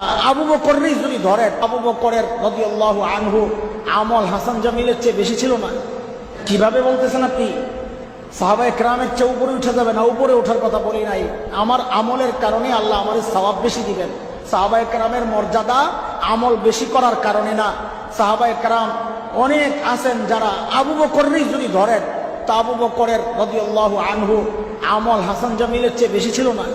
আবু বকরেরই যদি ধরেন আবু বকরের রদিয়াল্লাহু আনহু আমল হাসান জামিলের চেয়ে বেশি ছিল না। কীভাবে বলতেছেন আপনি? সাহাবায় ক্রামের চেয়ে উপরে উঠে যাবে না, উপরে ওঠার কথা বলি নাই। আমার আমলের কারণে আল্লাহ আমার সবাব বেশি দিবেন। সাহাবায় ক্রামের মর্যাদা আমল বেশি করার কারণে না। সাহাবায় ক্রাম অনেক আছেন যারা আবু বকরেরই যদি ধরেন, তা আবু বকরের রদিয়াল্লাহু আনহু আমল হাসান জামিলের চেয়ে বেশি ছিল না।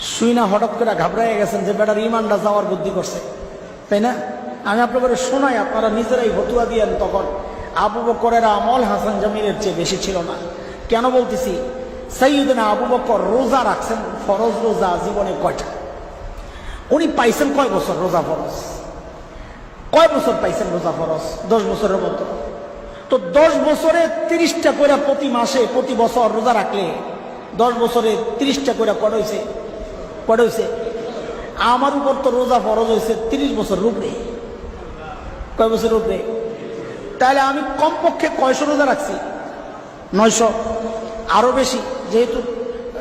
শুই না হঠাৎ করে ঘাবড়াই গেছেন যে, বেটার ইমানটা যাওয়ার বুদ্ধি করছে। তাই না? আমি আপনাদের শোনাই, আপনারা নিজেরাই ভতুয়া দিয়েন তখন। আবু বকরের আমল হাসান জামিলের চেয়ে বেশি ছিল না। কেন বলতেছি? সৈয়দনা আবু বকর রোজা রাখছেন, ফরজ রোজা জীবনে কয়টা? উনি পাইছেন কয় বছর রোজা ফরজ? কয় বছর পাইছেন রোজা ফরজ? দশ বছরের মতো। তো দশ বছরে তিরিশটা করে প্রতি মাসে, প্রতি বছর রোজা রাখলে দশ বছরে তিরিশটা করে কট হয়েছে কট হয়েছে আমার উপর তো রোজা ফরজ হয়েছে তিরিশ বছর রূপরে কয় বছর রূপরে তাহলে আমি কমপক্ষে কয়শো রোজা রাখছি? নয়শো। আরও বেশি, যেহেতু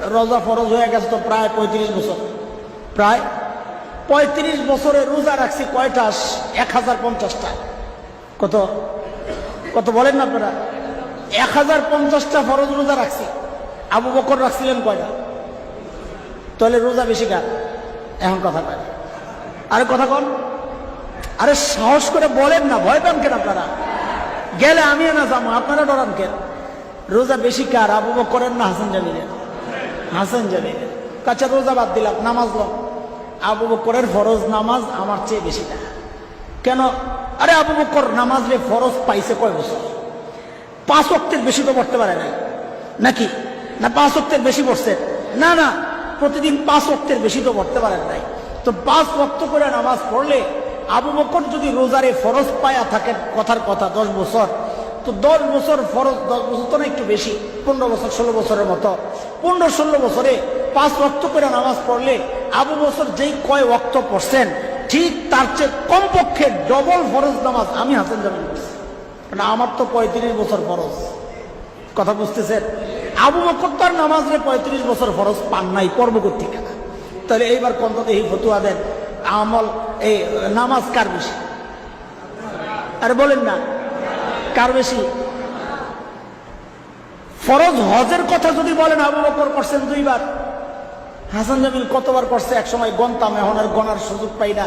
রোজা ফরজ হয়ে গেছে তো প্রায় পঁয়ত্রিশ বছর। প্রায় পঁয়ত্রিশ বছরে রোজা রাখছি কয়টা? এক হাজার পঞ্চাশটা। কত? কত বলেন না আপনারা? এক হাজার পঞ্চাশটা ফরজ রোজা রাখছি। আবু বকর রাখছিলেন কয়টা? তাহলে রোজা বেশি কার? এখন কথা কয়। আরে কথা কন। আরে সাহস করে বলেন না, ভয় পান কেন আপনারা? গেলে আমি না যাব, আপনারা ডরান কেন? রোজা বেশি কার? আবু করেন না হাসান জামিলের। হাসান জামিলের। কাছে রোজা বাদ দিলাম, নামাজ লো আবু বকরের ফরজ নামাজ আমার চেয়ে বেশি না। কেন? আরে আবু বকর নামাজ রে ফরজ পাইছে কয় বছর? পাঁচ অক্টের বেশি তো পড়তে পারে নাই। নাকি? না পাঁচ অক্টের বেশি পড়ছে? না না। প্রতিদিন পাঁচ অক্টের বেশি তো পড়তে পারেন নাই। তো পাঁচ অক্ট করে নামাজ পড়লে আবু বকর যদি রোজারে ফরজ পায়া থাকেন কথার কথা, দশ বছর, তো দশ বছর ফরজ, দশ বছর তো না একটু বেশি, পনেরো বছর, ষোলো বছরের মতো। পনেরো, ষোলো বছরে পাঁচ ওয়াক্ত করে নামাজ পড়লে আবু বছর যেই কয় ওয়াক্ত পড়ছেন, ঠিক তার চেয়ে কমপক্ষে ডবল ফরজ নামাজ আমি হাসান জামিন করছি আমার তো পঁয়ত্রিশ বছর ফরজ। কথা বুঝতেছেন? আবু বকর তো আর পঁয়ত্রিশ বছর ফরজ পান নাই কর্মকর্তী কেনা তাহলে এইবার কন্ত এই ফতুয়া দেন। আমল, এই নামাজ কার বেশি? আরে বলেন না, কার বেশি? ফরজ হজের কথা যদি বলেন, আবু বকর করছেন দুইবার। হাসান জামিল কতবার করছে এক সময় গন্তাম এখন আর গনার সুযোগ পাই না।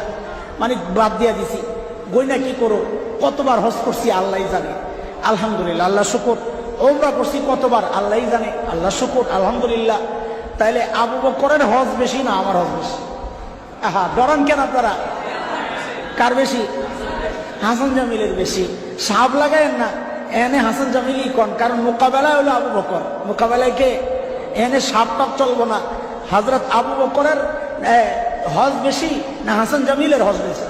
মানে বাদ দিয়া দিছি। গইনা কি করো? কতবার হজ করছি আল্লাহ জানে। আলহামদুলিল্লাহ, আল্লাহ শুকুর। ওমরা করছি কতবার? আল্লাহ জানে, আল্লাহ শুকুর, আলহামদুলিল্লাহ। তাইলে আবু বকরের হজ বেশি না আমার হজ বেশি? আহা, ডরান কেন আপনারা? কার বেশি? হাসান জামিলের বেশি। সাপ লাগায়েন না, এনে হাসান জামিলই কন, কারণ মোকাবেলায় হলো আবু বকর। মোকাবেলায় কে? এনে সাপ টাপ চলবো না। হজরত আবু বকরের হজ বেশি না হাসান জামিলের হজ বেশি?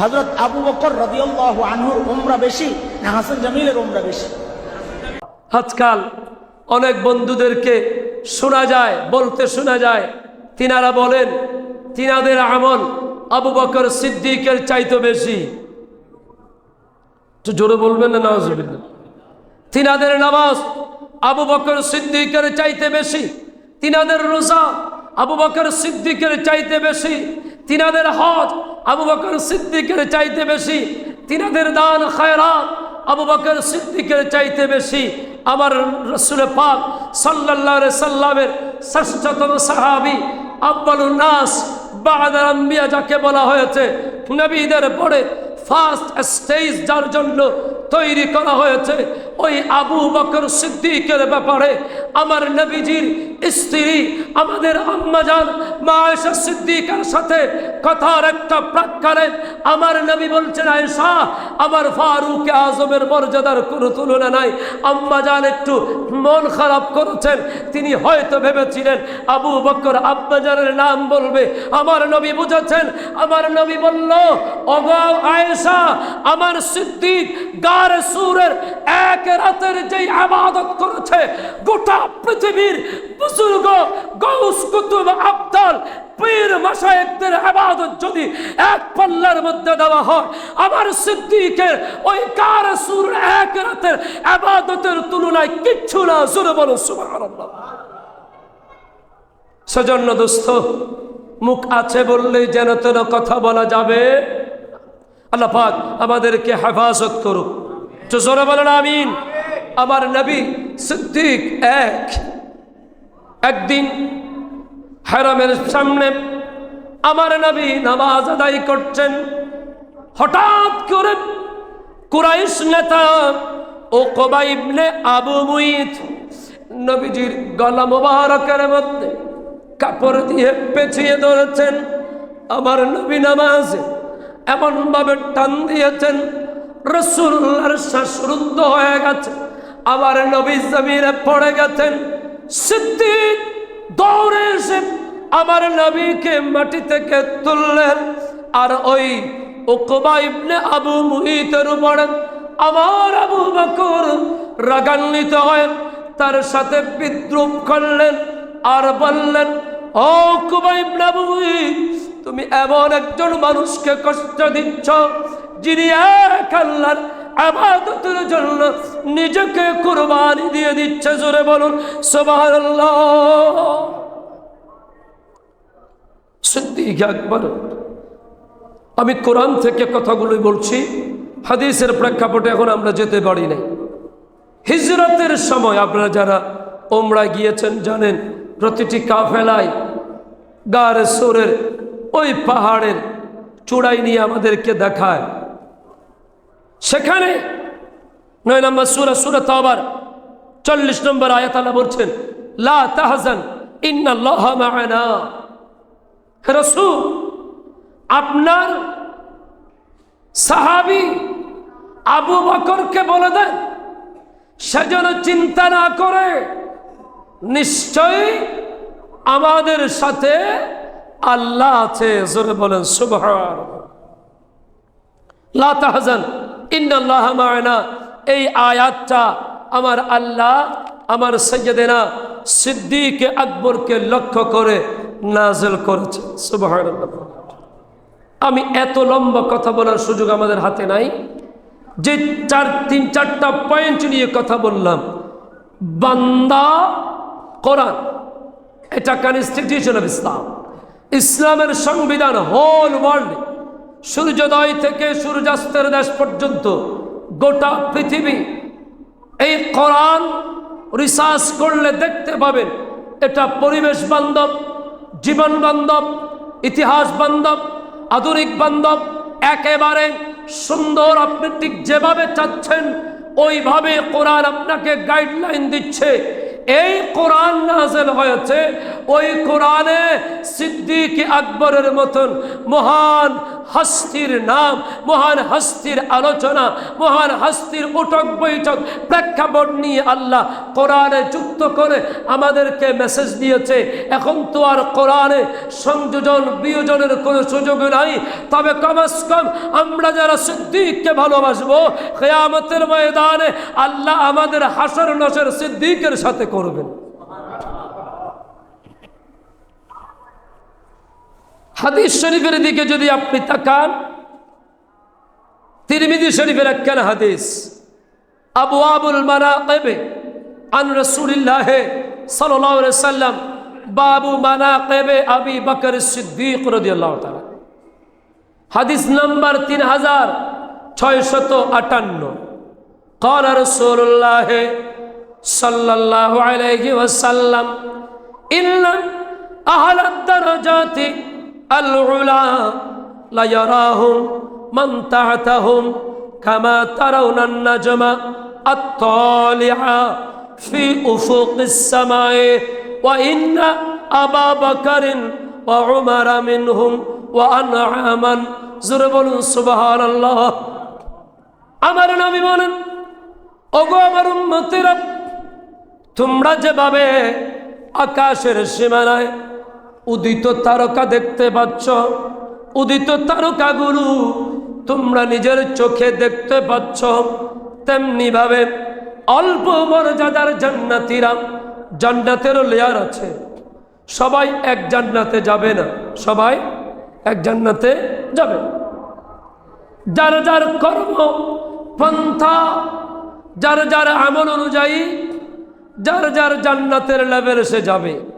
হজরত আবু বকর রদিয়াল্লাহু আনহুর উমরা বেশি না হাসান জামিলের উমরা বেশি? আজকাল অনেক বন্ধুদেরকে শোনা যায়, বলতে শোনা যায়। তিনারা বলেন, তিনাদের আমল আবু বকর সিদ্দিকের চাইতে বেশি। জোরে বলবেন না নওয়াজ তিনাদের নামাজ আবু বকর সিদ্দিকের চাইতে বেশি। তিনাদের রোজা আবু বকর সিদ্দিকের চাইতে বেশি। তিনাদের হজ আবু বকর সিদ্দিকের চাইতে বেশি। তিনাদের দান, খায়রাত আবু বকর সিদ্দিকের চাইতে বেশি আমার রসুল পাক সাল্লাহ সাল্লামের ষষ্ঠতম সাহাবি আব্বালু নাস বাহাদার আম্বিয়া যাকে বলা হয়েছে, নবীদের পরে ফার্স্ট স্টেজ যার জন্য তৈরি করা হয়েছে। ওই আবু বকর সিদ্দিকের ব্যাপারে আমার নবীজির স্ত্রী, আমাদের আম্মাজান মা আয়েশা সিদ্দিকার সাথে কথার একটা প্রাক্কারে আমার নবী বলছেন, আয়েশা, আমার ফারুক আজমের মর্যাদার কোনো তুলনা নাই। আম্মাজান একটু মন খারাপ করেছেন। তিনি হয়তো ভেবেছিলেন আবু বকর আব্বাজানের নাম বলবে। আমার নবী বুঝেছেন, আমার নবী বলল অগাও আয়েশা, আমার সিদ্দিক গার সুরের এক রাতের যেই আবাদত করেছে, গোটা পৃথিবীর বুজুর্গ গৌস কুতুব আব্দাল পীর মাসায়েকদের আবাদত যদি এক পাল্লার মধ্যে দেওয়া হয়, আমার সিদ্দিকের ওই কার সুর এক রাতের আবাদতের তুলনায় কিচ্ছু না, জোরে বলো সুবহানাল্লাহ। সেজন্য দোস্ত, মুখ আছে বললেই যেন তেন কথা বলা যাবে। আল্লাহ পাক আমাদেরকে হেফাজত করুক। তো জোরে বলেন আমিন। আমার নবী সিদ্দিক এক, একদিন হারামের সামনে আমার নবী নামাজ আদায় করছেন। হঠাৎ করে কুরাইশ নেতা ও কবাইবনে আবু মুইত নবীজির গলা মোবারকের মধ্যে কাপড় দিয়ে পেঁচিয়ে ধরেছেন। আমার নবী নামাজে এমনভাবে টান দিয়েছেন রসুল্লার শ্বাসরুদ্ধ হয়ে গেছে। আমার নবী জমিনে পড়ে গেছেন। সিদ্দিক দৌড়ে এসে আমার নবীকে মাটি থেকে তুললেন। আর ওই উকবা ইবনে আবু মুহিতের উপরে আমার আবু বকর রাগান্বিত হয়ে তার সাথে বিদ্রুপ করলেন আর বললেন, ও উকবা ইবনে আবু মুহিত তুমি এমন একজন মানুষকে কষ্ট দিচ্ছ, যিনি এক আল্লাহর আবাদতের জন্য নিজেকে কুরবানি দিয়ে দিচ্ছে। জোরে বলুন, সুবহানাল্লাহ। আমি কোরআন থেকে কথাগুলো বলছি, হাদিসের প্রেক্ষাপটে এখন আমরা যেতে পারি নাই। হিজরতের সময় আপনারা যারা ওমরা গিয়েছেন জানেন, প্রতিটি কাফেলায় গার সোরের ওই পাহাড়ের চূড়াই নিয়ে আমাদেরকে দেখায়। সেখানে নয় নম্বর সুরা সুরা তাবার চল্লিশ নম্বর আয়াতালা বলছেন রসুল, আপনার সাহাবি আবু বকরকে বলে দেন, সে যেন চিন্তা না করে, নিশ্চয়ই আমাদের সাথে আল্লাহ আছে, জোরে বলেন, সুবহান। এই আয়াতটা আমার আল্লাহ, আমার সৈয়দেনা সিদ্দিক আকবরকে লক্ষ্য করে নাজেল করেছে আমি এত লম্বা কথা বলার সুযোগ আমাদের হাতে নাই। যে চার, তিন, চারটা পয়েন্ট নিয়ে কথা বললাম। বান্দা, কোরআন, এটা কনস্টিটিউশন অফ ইসলাম। ইসলামের সংবিধান হোল ওয়ার্ল্ড সূর্যোদয় থেকে সূর্যাস্তের দেশ পর্যন্ত গোটা পৃথিবী এই কোরআন রিসার্চ করলে দেখতে পাবেন, এটা পরিবেশ বান্ধব, জীবন বান্ধব, ইতিহাস বান্ধব, আধুনিক বান্ধব, একেবারে সুন্দর। আপনি ঠিক যেভাবে চাচ্ছেন, ওইভাবে কোরআন আপনাকে গাইডলাইন দিচ্ছে। এই কোরআন নাজেল হয়েছে ওই কোরআনে সিদ্দিক আকবরের মতন মহান হস্তির নাম, মহান হস্তির আলোচনা, মহান হস্তির উঠক বৈঠক প্রেক্ষাপট নিয়ে আল্লাহ কোরআনে যুক্ত করে আমাদেরকে মেসেজ দিয়েছে। এখন তো আর কোরআনে সংযোজন, বিয়োজনের কোনো সুযোগ নাই। তবে কমাস কম আমরা যারা সিদ্দিককে ভালোবাসবো, কেয়ামতের ময়দানে আল্লাহ আমাদের হাসর নসর সিদ্দিকের সাথে করবেন। হাদিস শরীফের দিকে যদি আপনি তাকান তিরমিজি শরীফের একখান হাদিস আবু আবুল মানাকিবে আন রাসূলিল্লাহ সাল্লাল্লাহু আলাইহি সাল্লাম বাবু মানাকিবে আবি বকর সিদ্দিক রাদিয়াল্লাহু তাআলা হাদিস নাম্বার 3658 قال رسول الله صلى الله عليه وسلم إن أهل الدرجات العلا لا يراهم من تحتهم كما ترون النجم الطالع في أفق السماء وإن أبا بكر وعمر منهم وأنعما زربل سبحان الله আমার নবী বলেন ওগো আমার উম্মতেরা তোমরা যেভাবে আকাশের সীমানায় উদিত তারকা দেখতে পাচ্ছ। উদিত তারকাগুলো তোমরা নিজের চোখে দেখতে পাচ্ছ। তেমনি ভাবে অল্প মর্যাদার জান্নাতিরা জান্নাতেরও লেয়ার আছে। সবাই এক জান্নাতে যাবে না। সবাই এক জান্নাতে যাবে। যার যার কর্ম, পন্থা, যার যার আমল অনুযায়ী, যার যার জান্নাতের লেভেল সে যাবে।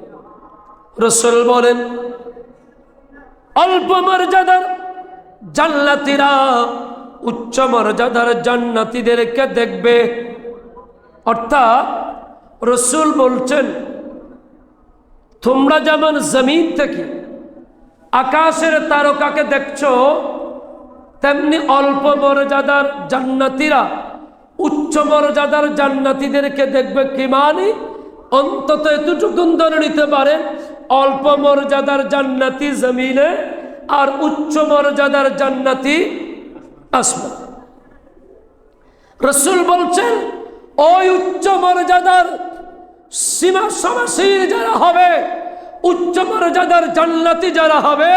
রসুল বলেন, অল্প মর্যাদার জান্নাতিরা উচ্চ মর্যাদার জান্নাতিদেরকে দেখবে। অর্থাৎ রসুল বলছেন, তোমরা যেমন জমিন থেকে আকাশের তারকাকে দেখছ, তেমনি অল্প মর্যাদার জান্নাতিরা উচ্চ মর্যাদার জান্নাতিদেরকে দেখবে কি মানে? অন্তত এতটুকু ধরে নিতে পারে অল্প মর্যাদার জান্নাতি জমিনে আর উচ্চ মর্যাদার জান্নাতি আসমান। রসুল বলছেন, ওই উচ্চ মর্যাদার সীমা সমাসীর যারা হবে, উচ্চ মর্যাদার জান্নাতি যারা হবে,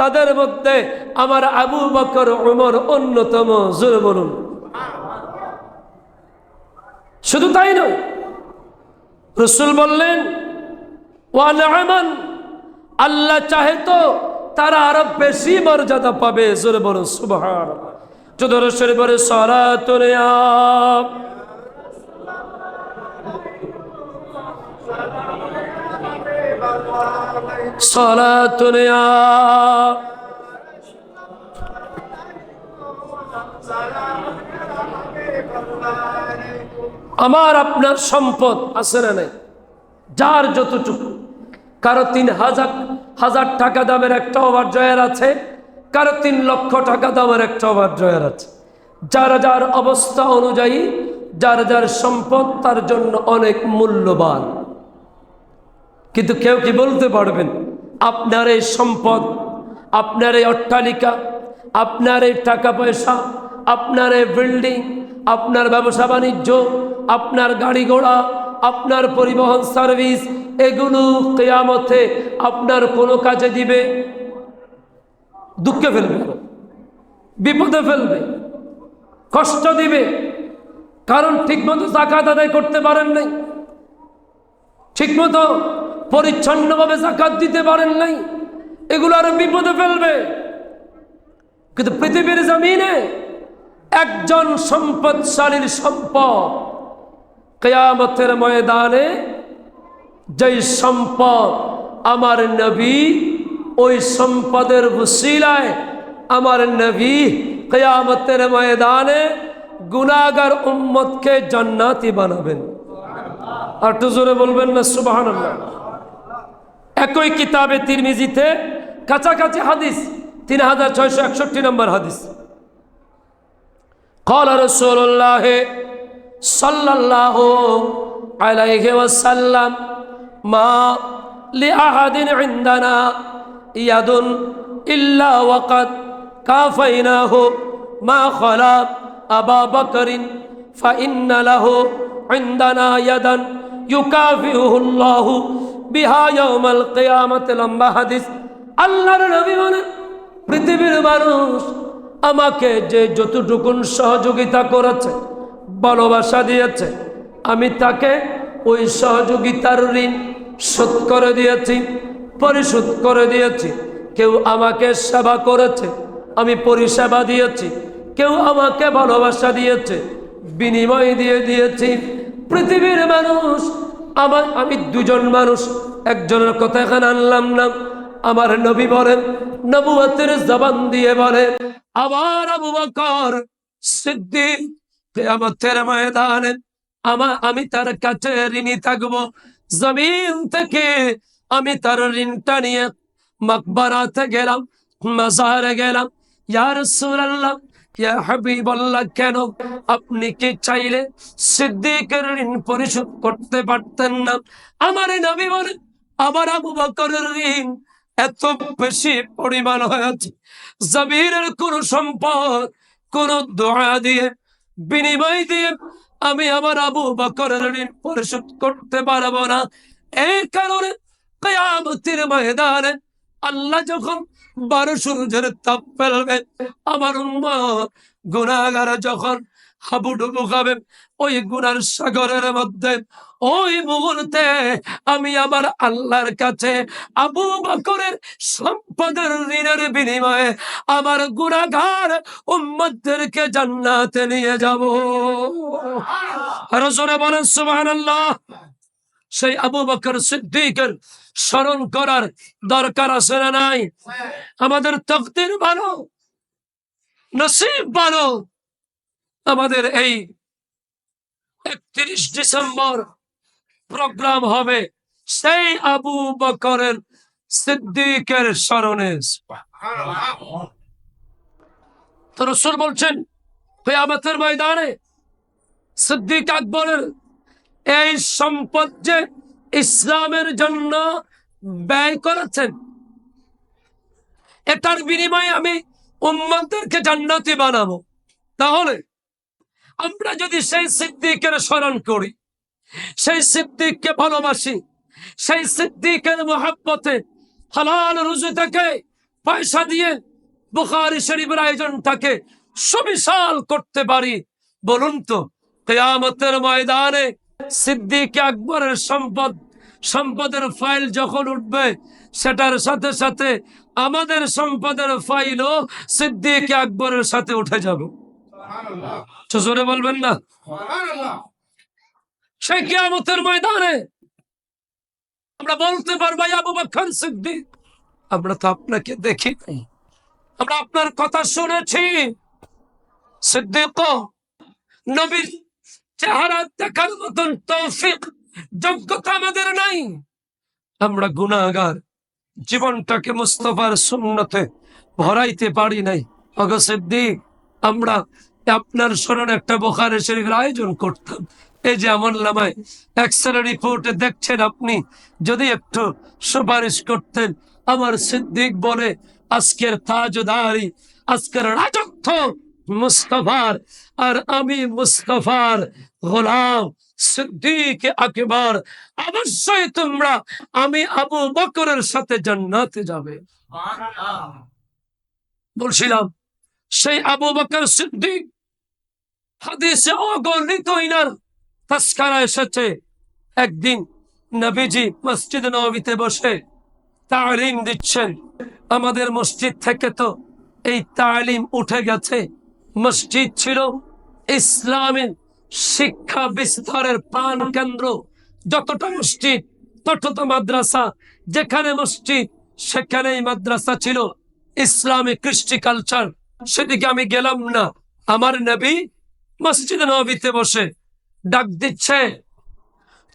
তাদের মধ্যে আমার আবু বকর, উমর অন্যতম। জোর বলুন। শুধু তাই নয়, রসুল বললেন ওয়ান আল্লাহ চাহে তো তারা আরও বেশি মর্যাদা পাবে, জোরে বলুন সুবাহ চোদর শরীফের সরাতনে আপ সলাতুনে আপ আমার আপনার সম্পদ আছে না নাই? যার যতটুকু। কারও তিন হাজার হাজার টাকা দামের একটা ওভার ড্রয়ার আছে, কারও তিন লক্ষ টাকা দামের একটা ওভার ড্রয়ার আছে। যার যার অবস্থা অনুযায়ী, যার যার সম্পদ, তার জন্য অনেক মূল্যবান। কিন্তু কেউ কি বলতে পারবেন, আপনার এই সম্পদ, আপনার এই অট্টালিকা, আপনার এই টাকা পয়সা, আপনার এই বিল্ডিং, আপনার ব্যবসা বাণিজ্য, আপনার গাড়ি ঘোড়া, আপনার পরিবহন সার্ভিস এগুলো কেয়ামতে আপনার কোনো কাজে দিবে, দুঃখে ফেলবে, বিপদে ফেলবে, কষ্ট দিবে, কারণ ঠিকমতো জাকাত আদায় করতে পারেন নাই, ঠিকমতো পরিচ্ছন্নভাবে জাকাত দিতে পারেন নাই, এগুলো আরও বিপদে ফেলবে। কিন্তু পৃথিবীর জমিনে একজন সম্পদশালীর সম্পদ কেয়ামতের ময়দানে যেই সম্পদ আমার নবী ওই সম্পদের বসিলায় আমার নবী কেয়ামতের ময়দানে গুনাগার উম্মতকে জান্নাতি বানাবেন আর একটু জোরে বলবেন না সুবাহান একই কিতাবে তিরমিজিতে কাছাকাছি হাদিস তিন হাজার ছয়শো একষট্টি নম্বর হাদিস قال رسول الله صلى الله عليه وسلم মা ইয়াদুন ওয়াকাত মা ইয়াদান হাদিস। আল্লাহর মানে পৃথিবীর মানুষ আমাকে যে যতটুকুন সহযোগিতা করেছে, ভালোবাসা দিয়েছে, আমি তাকে ওই সহযোগিতার ঋণ শোধ করে দিয়েছি, পরিশোধ করে দিয়েছি। কেউ আমাকে সেবা করেছে, আমি পরিষেবা দিয়েছি। কেউ আমাকে ভালোবাসা দিয়েছে, বিনিময় দিয়ে দিয়েছি। পৃথিবীর মানুষ, আমার, আমি দুজন মানুষ, একজনের কথা এখানে আনলাম না। আমার নবী বলেন, নবুয়তের জবান দিয়ে বলে আবার আবু বকর সিদ্দিক, কিয়ামতের ময়দানে আমার আমি তার কাছে ঋণী থাকব। জমিন থেকে আমি তার ঋণটা নিয়ে মকবরাতে গেলাম, মাজারে গেলাম। ইয়া রাসূলুল্লাহ, ইয়া কেন আপনি কি চাইলে সিদ্দিকের ঋণ পরিশোধ করতে পারতেন না? আমার নবী বলেন, আমার আবু বকরের ঋণ এত বেশি পরিমাণ হয়েছে। জমিনের কোন সম্পদ, কোন দোয়া দিয়ে, বিনিময় দিয়ে আমি আমার আবু বকরের ঋণ পরিশোধ করতে পারব না। এই কারণে কেয়ামতির ময়দানে আল্লাহ যখন বারো সূর্যের তাপ ফেলবে, আমার উম্মত গুনাগার যখন হাবুডুবু খাবে, ওই গুনার সাগরের মধ্যে ওই মুহূর্তে আমি আমার আল্লাহর কাছে আবু বকরের সম্পদের ঋণের বিনিময়ে আমার গুনাগার উম্মতদেরকে জান্নাতে নিয়ে যাব। আরও জোরে বলেন সেই আবু বকর সিদ্দিকের স্মরণ করার দরকার আছে না নাই? আমাদের তকদির ভালো, নসিব ভালো। আমাদের এই একত্রিশ ডিসেম্বর প্রোগ্রাম হবে। সেই আবু বকরের সিদ্দিকের স্মরণে। তো রসুল বলছেন, কেয়ামতের ময়দানে সিদ্দিক আকবরের এই সম্পদ যে ইসলামের জন্য ব্যয় করেছেন, এটার বিনিময়ে আমি উম্মতদেরকে জান্নাতি বানাবো। তাহলে আমরা যদি সেই সিদ্দিকের স্মরণ করি সেই সিদ্দিককে ভালোবাসি। সেই সিদ্দিকের মহাব্বতে হালাল রুজু থেকে পয়সা দিয়ে বুখারি শরীফের আয়োজনটাকে সুবিশাল করতে পারি। বলুন তো কেয়ামতের ময়দানে সিদ্দিক আকবরের সম্পদ সম্পদের ফাইল যখন উঠবে সেটার সাথে সাথে আমাদের সম্পদের ফাইলও সিদ্দিক আকবরের সাথে উঠে যাবে। জোরে বলবেন না? সেই কিয়ামতের ময়দানে আমরা বলতে পারব, "ইয়া আবু বকর সিদ্দিক, আমরা তো আপনাকে দেখি নাই আমরা আপনার কথা শুনেছি। সিদ্দিক, নবীর চেহারা দেখার মতন তৌফিক, যোগ্যতা আমাদের নাই। আমরা গুনাহগার, জীবনটাকে মুস্তফার সুন্নতে ভরাইতে পারি নাই। অগ সিদ্দিক, আমরা আপনার স্মরণে একটা বোখারে শরীফের আয়োজন করতাম। এই যে আমার নামায় এক্সরে রিপোর্টে দেখছেন আপনি যদি একটু সুপারিশ করতেন আমার সিদ্দিক বলে আজকের তাজদারি আজকের রাজত্ব মুস্তফার আর আমি মুস্তফার গোলাম সিদ্দিক আকবর। অবশ্যই তোমরা আমি আবু বকরের সাথে জান্নাতে যাবে। বলছিলাম সেই আবু বকর সিদ্দিক হাদিসে অগণিত ইনার তাস্কারা এসেছে। একদিন নবীজি মসজিদ নবীতে বসে তালিম দিচ্ছেন। আমাদের মসজিদ থেকে তো এই তালিম উঠে গেছে। মসজিদ ছিল ইসলামের শিক্ষা বিস্তারের প্রাণ কেন্দ্র। যতটা মসজিদ, ততটা মাদ্রাসা। যেখানে মসজিদ, সেখানেই মাদ্রাসা ছিল। ইসলামিক কৃষ্টি কালচার সেদিকে আমি গেলাম না। আমার নবী মসজিদ নবীতে বসে ডাক দিচ্ছে,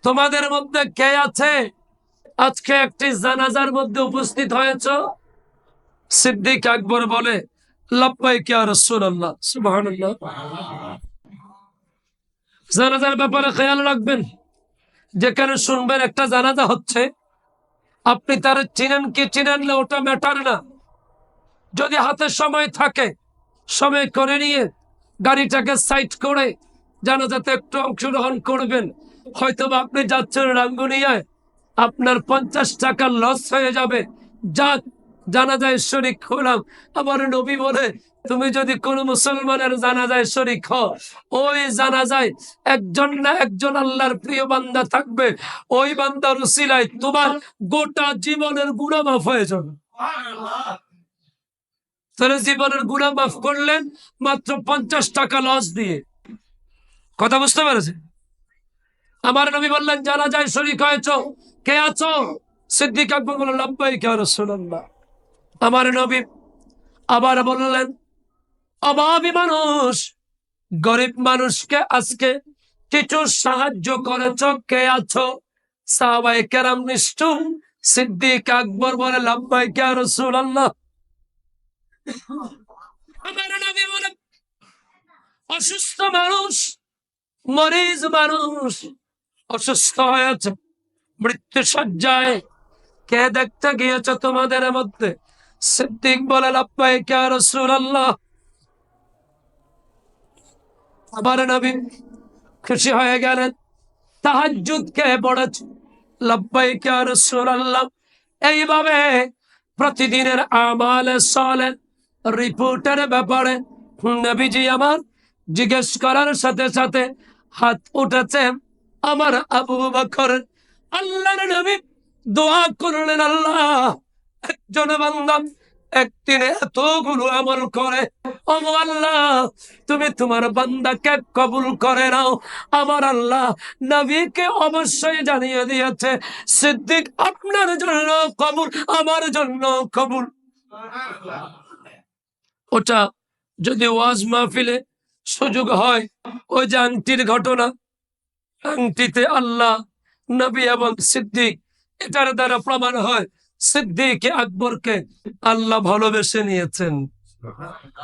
তোমাদের মধ্যে কে আছে? আজকে একটি জানাজার মধ্যে উপস্থিত হয়েছ? সিদ্দিক আকবর বলে কে আল্লাহ জানাজার ব্যাপারে খেয়াল রাখবেন, যেখানে শুনবেন একটা জানাজা হচ্ছে, আপনি তার চিনেন কি চিনেন না, ওটা ম্যাটার না। যদি হাতে সময় থাকে, সময় করে নিয়ে গাড়িটাকে সাইড করে জানাজাতে একটু অংশগ্রহণ করবেন। হয়তো আপনি যাচ্ছেন রাঙ্গুনিয়ায়, আপনার পঞ্চাশ টাকা লস হয়ে যাবে। যাক, জানাজায় শরিক হলাম। আমার নবী বলে, তুমি যদি কোনো মুসলমানের জানাজায় শরিক হও, ওই জানাজায় একজন না একজন আল্লাহর প্রিয় বান্দা থাকবে। ওই বান্দার উসিলায় তোমার গোটা জীবনের গুণা মাফ হয়ে যাবে। তাহলে জীবনের গুণা মাফ করলেন মাত্র পঞ্চাশ টাকা লস দিয়ে। কথা বুঝতে পেরেছে আমার নবী বললেন জানা যায় শরিক হয়েছ, কে আছো? সিদ্দিক আকবর বললেন লব্বাই কে রসুল্লাহ আমার নবী আবার বললেন, অভাবী মানুষ, গরিব মানুষকে আজকে কিছু সাহায্য করেছ, কে আছো? সাহাবাই কেরাম নিষ্ঠুর সিদ্দিক আকবর বলে লব্বাই কে রসুল্লাহ অসুস্থ মানুষ, মরিজ মানুষ, অসুস্থ হয়েছে মৃত্যু সজ্জায়। কে দেখতে গিয়েছে তোমাদের মধ্যে? সিদ্দিক বলে লব্বাই কে রসুল আল্লাহ নবী খুশি হয়ে গেলেন তাহাজুদ কে পড়েছে। কে রসুল আল্লাহ এইভাবে প্রতিদিনের আমালে সলে রিপোর্টের ব্যাপারে নবীজি আমার জিজ্ঞেস করার সাথে সাথে হাত উঠেছে আমার আবু বকর। আল্লাহর নবী দোয়া করলেন, আল্লাহ, একজন বান্দা একদিনে এতগুলো আমল করে। আল্লাহ, তুমি তোমার বান্দাকে কবুল করে নাও। আমার আল্লাহ নবীকে অবশ্যই জানিয়ে দিয়েছে, সিদ্দিক আপনার জন্য কবুল, আমার জন্য কবুল। ওটা যদি ওয়াজ মাহফিলে সুযোগ হয় ওই যে আংটির ঘটনা আংটিতে আল্লাহ নবী এবং সিদ্দিক এটার দ্বারা প্রমাণ হয় সিদ্দিক আকবরকে আল্লাহ ভালোবেসে নিয়েছেন।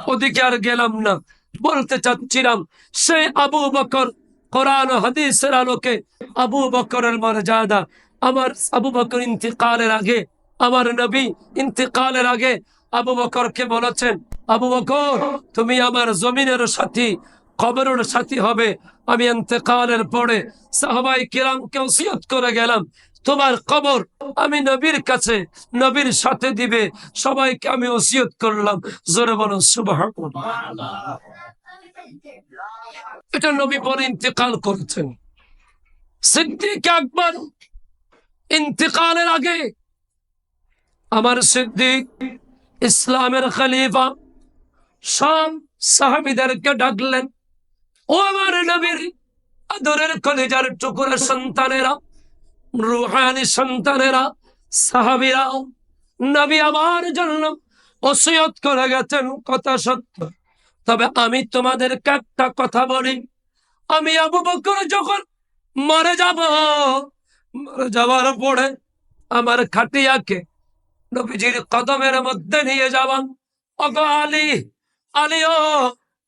ওদিকে আর গেলাম না। বলতে চাচ্ছিলাম সেই আবু বকর কোরআন হাদিসের আলোকে আবু বকরের মর্যাদা। আমার আবু বকর ইন্তিকালের আগে আমার নবী ইন্তিকালের আগে আবু বকরকে বলেছেন, আবু বকর, তুমি আমার জমিনের সাথী, কবরের সাথী হবে। আমি ইন্তেকালের পরে সাহাবাই কিরামকে ওসিয়ত করে গেলাম, তোমার কবর আমি নবীর কাছে, নবীর সাথে দিবে। সবাইকে আমি ওসিয়ত করলাম। জোরে বলো সুবাহ এটা নবী পরে ইন্তেকাল করেছেন। সিদ্দিক আকবর, ইন্তেকালের আগে আমার সিদ্দিক ইসলামের খলিফা। সব সাহাবিদেরকে ডাকলেন, ও আমার নবীর আদরের কলেজার টুকুরের সন্তানেরা, রুহানি সন্তানেরা, সাহাবিরাও, নবী আমার জন্য ওসিয়ত করে গেছেন কথা সত্য। তবে আমি তোমাদের একটা কথা বলি। আমি আবু বকর যখন মরে যাব, মরে যাওয়ার পরে আমার খাটিয়াকে নবীজির কদমের মধ্যে নিয়ে যাবান অগ আলী আলীও,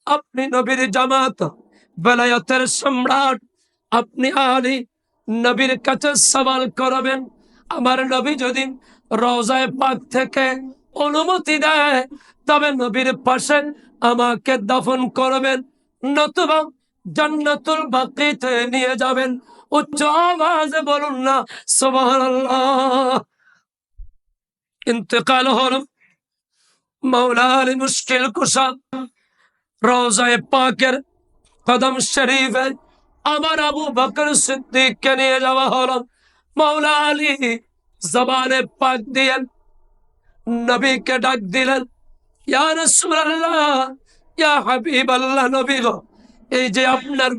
আপনি নবীর জামাত, বেলায়তের সম্রাট, আপনি আলী, নবীর কাছে সওয়াল করবেন। আমার নবী যদি রওজায় পাক থেকে অনুমতি দেয়, তবে নবীর পাশে আমাকে দফন করবেন, নতুবা জান্নাতুল বাকিতে নিয়ে যাবেন। উচ্চ আওয়াজে বলুন না, সুবহানাল্লাহ। ইন্তেকাল হল মৌলার মুশকিল কুশা রোজায় পাকের কদম শরীফে আমার আবু বকর সিদ্দিককে নিয়ে যাওয়া হলো মৌলা আলী জবানে পাক দিলেন নবীকে ডাক দিলেন ইয়া ইয়া হাবিবাল্লাহ নবী গো এই যে আপনার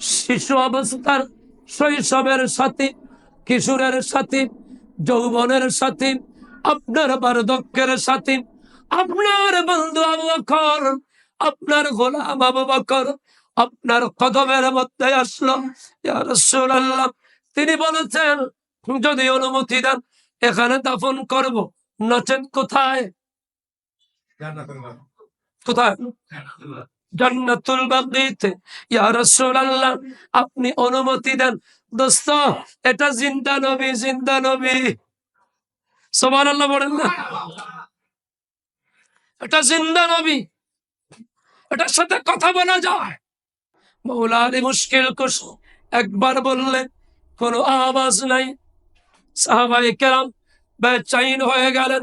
শিশু অবস্থার শৈশবের সাথী কিশোরের সাথী যৌবনের সাথী আপনার বার্ধক্যের সাথী, আপনার বন্ধু আবু বকর, আপনার গোলাম আবু আপনার কদমের মধ্যে আসলো। রাসূলুল্লাহ, তিনি বলেছেন, যদি অনুমতি দেন, এখানে দাফন করব। নচেন কোথায়? কোথায়? আপনি অনুমতি দেন। দোস্ত, এটা জিন্দা নবী জিন্দা নবী। সুবহানাল্লাহ বলেন না। এটা জিন্দা নবী, এটার সাথে কথা বলা যায়। মুশকিল কুশ একবার বললে কোনো আওয়াজ নাই। সাহাবাই কেরাম বেচাইন হয়ে গেলেন।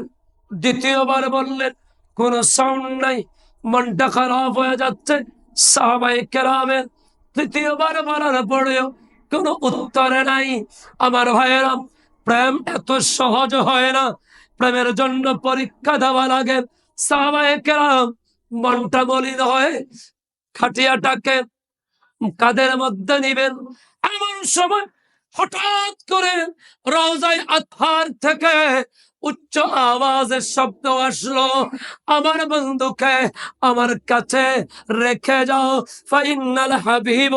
দ্বিতীয়বার বললেন, কোনো সাউন্ড নাই, মনটা খারাপ হয়ে যাচ্ছে। সাহাবাই কেরামের তৃতীয়বার বলার পরেও কোনো উত্তরে নাই। আমার ভাইয়েরাম প্রেম এত সহজ হয় না। প্রেমের জন্য পরীক্ষা দেওয়া লাগে। মনটা মলিন হয়। খাটিয়াটাকে কাদের মধ্যে নিবেন? এমন সময় হঠাৎ করে রওজায় আথার থেকে উচ্চ আওয়াজের শব্দ আসলো। আমার বন্ধুকে আমার কাছে রেখে যাও। ফাইনাল হাবিব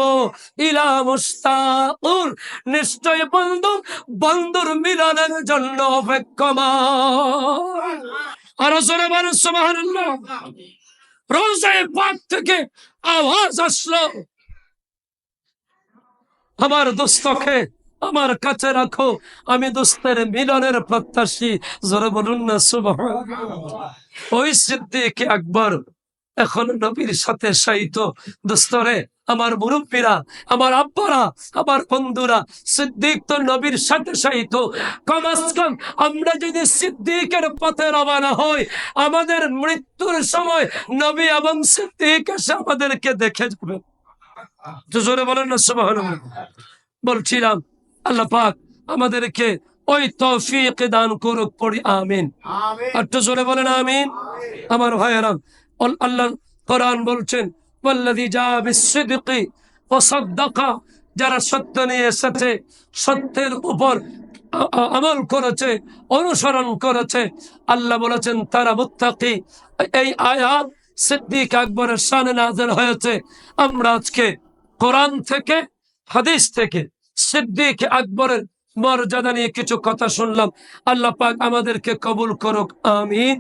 ইলা মুস্তাকুর। নিশ্চয় বন্ধু, বন্ধুর মিলনের জন্য অপেক্ষমান আর জোরে রোজায় পাক থেকে আওয়াজ আসলো। আমার দোস্তকে আমার কাছে রাখো। আমি দোস্তের মিলনের প্রত্যাশী। জোরে বলুন না সুবাহ ওই সিদ্দিক আকবর, এখন নবীর সাথে সাহিত দোস্তরে, আমার মুরব্বীরা, আমার আব্বারা, আমার বন্ধুরা, সিদ্দিক তো নবীর সাথে সাহিত কমাস কম, আমরা যদি সিদ্দিকের পথে রবানা হই, আমাদের মৃত্যুর সময় নবী এবং সিদ্দিক এসে আমাদেরকে দেখে যাবে। জোরে বলেন না, সুবহানাল্লাহ। বলছিলাম আল্লাহ পাক আমাদেরকে ওই তৌফিক দান করুক পড়ি আমিন। একটু জোরে বলেন আমিন। আমার ভাইয়েরা আল- আল্লাহ কোরআন বলছেন যারা সত্য নিয়ে এসেছে সত্যের উপর আমল করেছে অনুসরণ করেছে আল্লাহ বলেছেন তারা মুত্তাকি। এই আয়াত সিদ্দিক আকবরের শানে নাযিল হয়েছে। আমরা আজকে কোরআন থেকে হাদিস থেকে সিদ্দিক আকবরের মর্যাদা নিয়ে কিছু কথা শুনলাম। আল্লাহ পাক আমাদেরকে কবুল করুক আমিন।